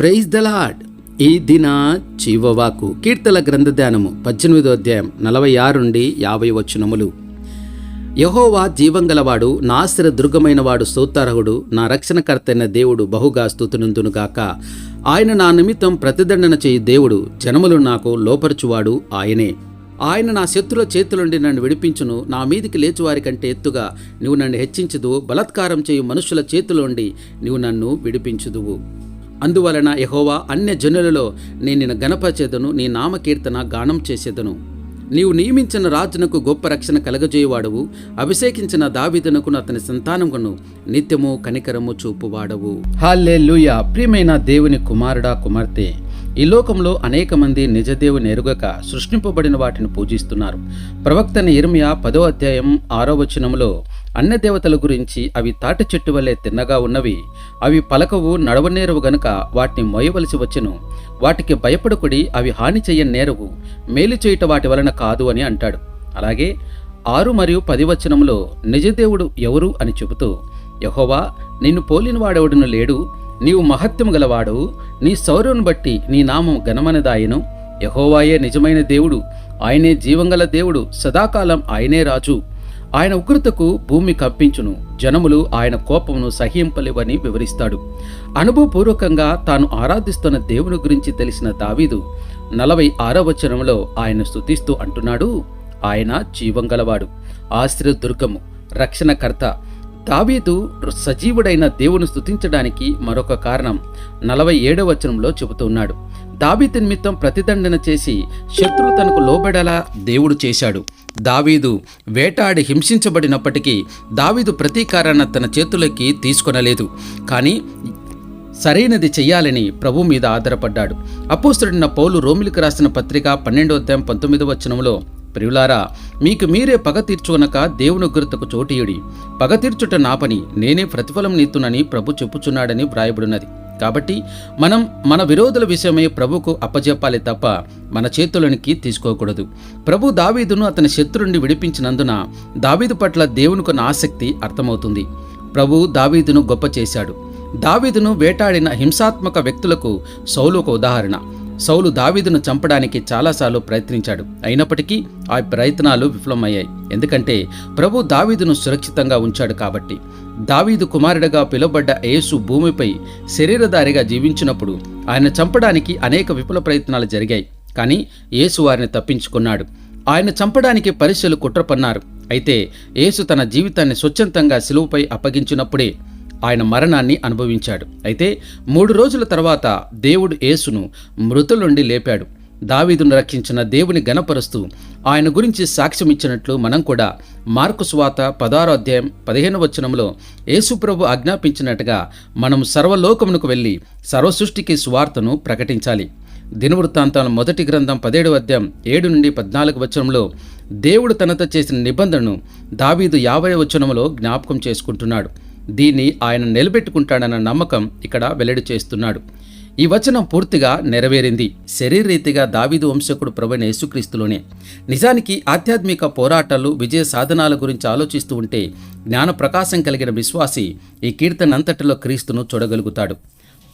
Praise the lord ఈ దిన జీవవాకు కీర్తల గ్రంథ ధ్యానము పద్దెనిమిదో అధ్యాయం నలభై ఆరు నుండి యాభై వచనములు. యహోవా జీవంగలవాడు నాశర దుర్గమైన వాడు నా రక్షణకర్తైన దేవుడు బహుగా స్తుతునందునుగాక ఆయన నా నిమిత్తం ప్రతిదండన చేయి దేవుడు జనములు నాకు లోపరుచువాడు ఆయనే. ఆయన నా శత్రుల చేతులుండి నన్ను విడిపించును నా మీదికి లేచువారి కంటే ఎత్తుగా నీవు నన్ను హెచ్చించుదువు బలత్కారం చేయు మనుషుల చేతులుండి నీవు నన్ను విడిపించుదువు. అందువలన యహోవా అన్య జనులలో నేను నిన్ను గణపచేదను నీ నామకీర్తన గానం చేసేదను. నీవు నియమించిన రాజునకు గొప్ప రక్షణ కలగజేయవాడవు అభిషేకించిన దావిదనకును అతని సంతానమును నిత్యము కనికరము చూపువాడవు. హాల్లెలూయా. ప్రియమైన దేవుని కుమారుడా కుమార్తె ఈ లోకంలో అనేక మంది నిజదేవుని ఎరుగక సృష్టింపబడిన వాటిని పూజిస్తున్నారు. ప్రవక్త ఇర్మియా పదో అధ్యాయం ఆరో వచనంలో అన్య దేవతల గురించి అవి తాటి చెట్టు వలె తిన్నగా ఉన్నవి అవి పలకవు నడవనేరవు గనుక వాటిని మోయవలసి వచ్చును. వాటికి భయపడకుడి అవి హాని చెయ్య నేరవు మేలు చేయుట వాటి వలన కాదు అని అంటాడు. అలాగే ఆరు మరియు పది వచనంలో నిజదేవుడు ఎవరు అని చెబుతూ యహోవా నిన్ను పోలినవాడెవడును లేడు? నీవు మహత్యము గలవాడు. నీ శౌర్యను బట్టి నీ నామం ఘనమనదాయను. యహోవాయే నిజమైన దేవుడు. ఆయనే జీవంగల దేవుడు. సదాకాలం ఆయనే రాజు. ఆయన ఉగ్రతకు భూమి కంపించును. జనములు ఆయన కోపమును సహింపలేవని వివరిస్తాడు. అనుభవపూర్వకంగా తాను ఆరాధిస్తున్న దేవుని గురించి తెలిసిన దావీదు నలభై ఆరవ వచనంలో ఆయన స్తుతిస్తూ అంటున్నాడు. ఆయన జీవంగలవాడు ఆశ్రయ దుర్గము రక్షణకర్త. దావీదు సజీవుడైన దేవుని స్థుతించడానికి మరొక కారణం నలభై ఏడవ వచనంలో చెబుతున్నాడు దావీదు నిమిత్తం ప్రతిదండన చేసి శత్రువు తనకు లోబడేలా దేవుడు చేశాడు. దావీదు వేటాడి హింసించబడినప్పటికీ దావీదు ప్రతీకారాన్ని తన చేతులకి తీసుకొనలేదు. కానీ సరైనది చేయాలని ప్రభు మీద ఆధారపడ్డాడు. అపోస్తుడిన పౌలు రోమిలికి రాసిన పత్రిక పన్నెండో అధ్యాయం పంతొమ్మిదవ వచనంలో ప్రియులారా మీకు మీరే పగ తీర్చుకొనక దేవుని గుర్తుకు చోటీయుడి. పగ తీర్చుట నా పని నేనే ప్రతిఫలం నీతునని ప్రభు చెప్పుచున్నాడని వ్రాయబడినది. కాబట్టి మనం మన విరోధుల విషయమై ప్రభుకు అప్పజెప్పాలి తప్ప మన చేతులనికి తీసుకోకూడదు. ప్రభు దావీదును అతని శత్రుండి విడిపించినందున దావీదు పట్ల దేవునికున్న ఆసక్తి అర్థమవుతుంది. ప్రభు దావీదును గొప్ప చేశాడు దావీదును వేటాడిన హింసాత్మక వ్యక్తులకు సౌలు ఒక ఉదాహరణ. సౌలు దావీదును చంపడానికి చాలాసార్లు ప్రయత్నించాడు. అయినప్పటికీ ఆ ప్రయత్నాలు విఫలమయ్యాయి. ఎందుకంటే ప్రభు దావీదును సురక్షితంగా ఉంచాడు కాబట్టి. దావీదు కుమారుడిగా పిలువబడ్డ యేసు భూమిపై శరీరధారిగా జీవించినప్పుడు ఆయన చంపడానికి అనేక విఫల ప్రయత్నాలు జరిగాయి. కానీ యేసు వారిని తప్పించుకున్నాడు. ఆయన చంపడానికి పరిశీలు కుట్రపన్నారు. అయితే యేసు తన జీవితాన్ని స్వచ్ఛందంగా సిలువుపై అప్పగించినప్పుడే ఆయన మరణాన్ని అనుభవించాడు. అయితే మూడు రోజుల తర్వాత దేవుడు యేసును మృతుల నుండి లేపాడు. దావీదును రక్షించిన దేవుని గణపరుస్తూ ఆయన గురించి సాక్ష్యం ఇచ్చినట్లు మనం కూడా మార్కు స్వాత పదారో అధ్యాయం పదిహేను వచనంలో యేసుప్రభు ఆజ్ఞాపించినట్టుగా మనం సర్వలోకమునకు వెళ్ళి సర్వసృష్టికి సువార్తను ప్రకటించాలి. దినవృత్తాంతాల మొదటి గ్రంథం పదిహేడు అధ్యాయం ఏడు నుండి పద్నాలుగు వచనంలో దేవుడు తనతో చేసిన నిబంధనను దావీదు యాభై వచనంలో జ్ఞాపకం చేసుకుంటున్నాడు. దీన్ని ఆయన నిలబెట్టుకుంటాడన్న నమ్మకం ఇక్కడ వెల్లడి చేస్తున్నాడు. ఈ వచనం పూర్తిగా నెరవేరింది. శరీరరీతిగా దావీదు వంశకుడు ప్రవణ యేసుక్రీస్తులోనే. నిజానికి ఆధ్యాత్మిక పోరాటాలు విజయ సాధనాల గురించి ఆలోచిస్తూ ఉంటే జ్ఞాన ప్రకాశం కలిగిన విశ్వాసి ఈ కీర్తన అంతటిలో క్రీస్తును చూడగలుగుతాడు.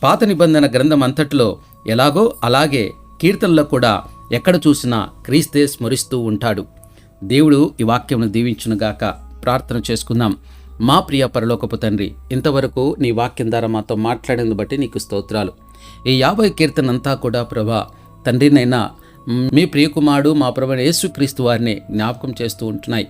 పాత నిబంధన గ్రంథం అంతటిలో ఎలాగో అలాగే కీర్తనలో కూడా ఎక్కడ చూసినా క్రీస్తే స్మరిస్తూ ఉంటాడు. దేవుడు ఈ వాక్యమును దీవించునుగాక. ప్రార్థన చేసుకుందాం. మా ప్రియ పరలోకపు తండ్రి ఇంతవరకు నీ వాక్యం ద్వారా మాతో మాట్లాడిన బట్టి నీకు స్తోత్రాలు. ఈ యాభై కీర్తన అంతా కూడా ప్రభా తండ్రినైనా మీ ప్రియకుమారుడు మా ప్రభా యేసుక్రీస్తు వారిని జ్ఞాపకం చేస్తూ ఉంటున్నాయి.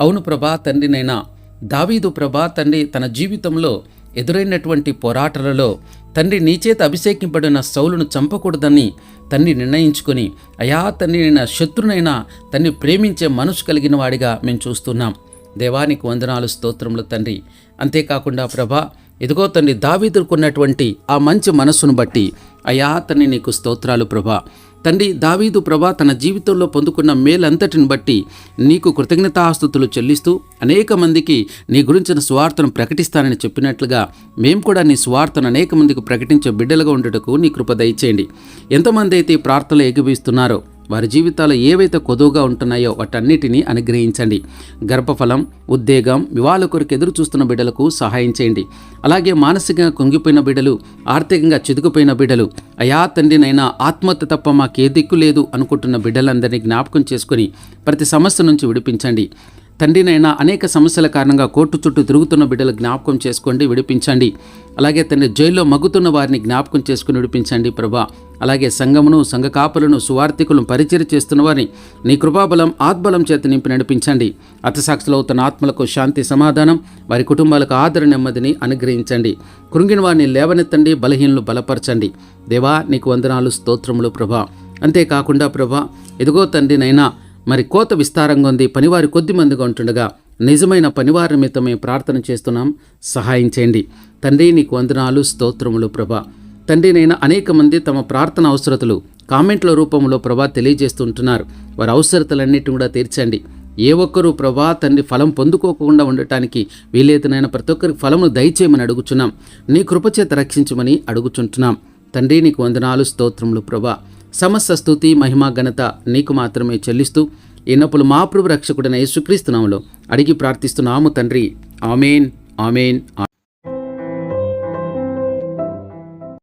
అవును ప్రభా తండ్రినైనా దావీదు ప్రభా తండ్రి తన జీవితంలో ఎదురైనటువంటి పోరాటాలలో తండ్రి నీచేత అభిషేకింపడిన సౌలును చంపకూడదని తండ్రి నిర్ణయించుకొని అయా తండ్రి శత్రునైనా తన్ని ప్రేమించే మనసు కలిగిన వాడిగా మేము చూస్తున్నాం. దేవానికి వందనాలు స్తోత్రములు తండ్రి. అంతేకాకుండా ప్రభా ఇదిగో తండ్రి దావీదుకున్నటువంటి ఆ మంచి మనస్సును బట్టి అయా తండ్రి నీకు స్తోత్రాలు ప్రభా. తండ్రి దావీదు ప్రభా తన జీవితంలో పొందుకున్న మేలంతటిని బట్టి నీకు కృతజ్ఞతాస్తుతులు చెల్లిస్తూ అనేక మందికి నీ గురించిన స్వార్థను ప్రకటిస్తానని చెప్పినట్లుగా మేము కూడా నీ స్వార్థను అనేక మందికి ప్రకటించే బిడ్డలుగా ఉండటకు నీ కృప దయచేయండి. ఎంతమంది అయితే ఈ ప్రార్థనలు ఎగిపిస్తున్నారో వారి జీవితాలు ఏవైతే కొదువుగా ఉంటున్నాయో వాటన్నిటినీ అనుగ్రహించండి. గర్భఫలం ఉద్వేగం వివాహాల కొరకు ఎదురు చూస్తున్న బిడ్డలకు సహాయం చేయండి. అలాగే మానసికంగా కుంగిపోయిన బిడ్డలు ఆర్థికంగా చిదుకుపోయిన బిడ్డలు అయా తండ్రినైనా ఆత్మహత్య తప్ప మాకే దిక్కు లేదు అనుకుంటున్న బిడ్డలందరినీ జ్ఞాపకం చేసుకొని ప్రతి సమస్య నుంచి విడిపించండి. తండ్రినైనా అనేక సమస్యల కారణంగా కోర్టు చుట్టూ తిరుగుతున్న బిడ్డలు జ్ఞాపకం చేసుకోండి విడిపించండి. అలాగే తండ్రి జైల్లో మగ్గుతున్న వారిని జ్ఞాపకం చేసుకుని విడిపించండి ప్రభా. అలాగే సంఘమును సంఘ కాపులను సువార్థికులను పరిచయం చేస్తున్న వారిని నీ కృపాబలం ఆత్బలం చేత నింపి నడిపించండి. అతసాక్షులు అవుతున్న ఆత్మలకు శాంతి సమాధానం వారి కుటుంబాలకు ఆదర నెమ్మదిని అనుగ్రహించండి. కృంగిన వారిని లేవనెత్తండి బలహీనలు బలపరచండి. దేవా నీకు వందనాలు స్తోత్రములు ప్రభా. అంతేకాకుండా ప్రభా ఎదుగో తండ్రినైనా మరి కోత విస్తారంగా ఉంది. పనివారి కొద్ది మందిగా ఉంటుండగా నిజమైన పనివారి నిమిత్తం మేము ప్రార్థన చేస్తున్నాం. సహాయం చేయండి. తండ్రి నీకు వందనాలు స్తోత్రములు ప్రభా. తండ్రినైనా అనేక మంది తమ ప్రార్థన అవసరతలు కామెంట్ల రూపంలో ప్రభా తెలియజేస్తుంటున్నారు వారి అవసరతలన్నిటిని కూడా తీర్చండి. ఏ ఒక్కరూ ప్రభా తండ్రి ఫలం పొందుకోకుండా ఉండటానికి వీలైతేనైనా ప్రతి ఒక్కరికి ఫలమును దయచేయమని అడుగుచున్నాం. నీ కృపచేత రక్షించమని అడుగుచుంటున్నాం. తండ్రి నీకు వందనాలు స్తోత్రములు ప్రభా. సమస్త స్థుతి మహిమ ఘనత నీకు మాత్రమే చెల్లిస్తూ ఎన్నప్పుడు మా ప్రభు రక్షకుడైన యేసుక్రీస్తునాములో అడిగి ప్రార్థిస్తున్నాము తండ్రి. Amen amen.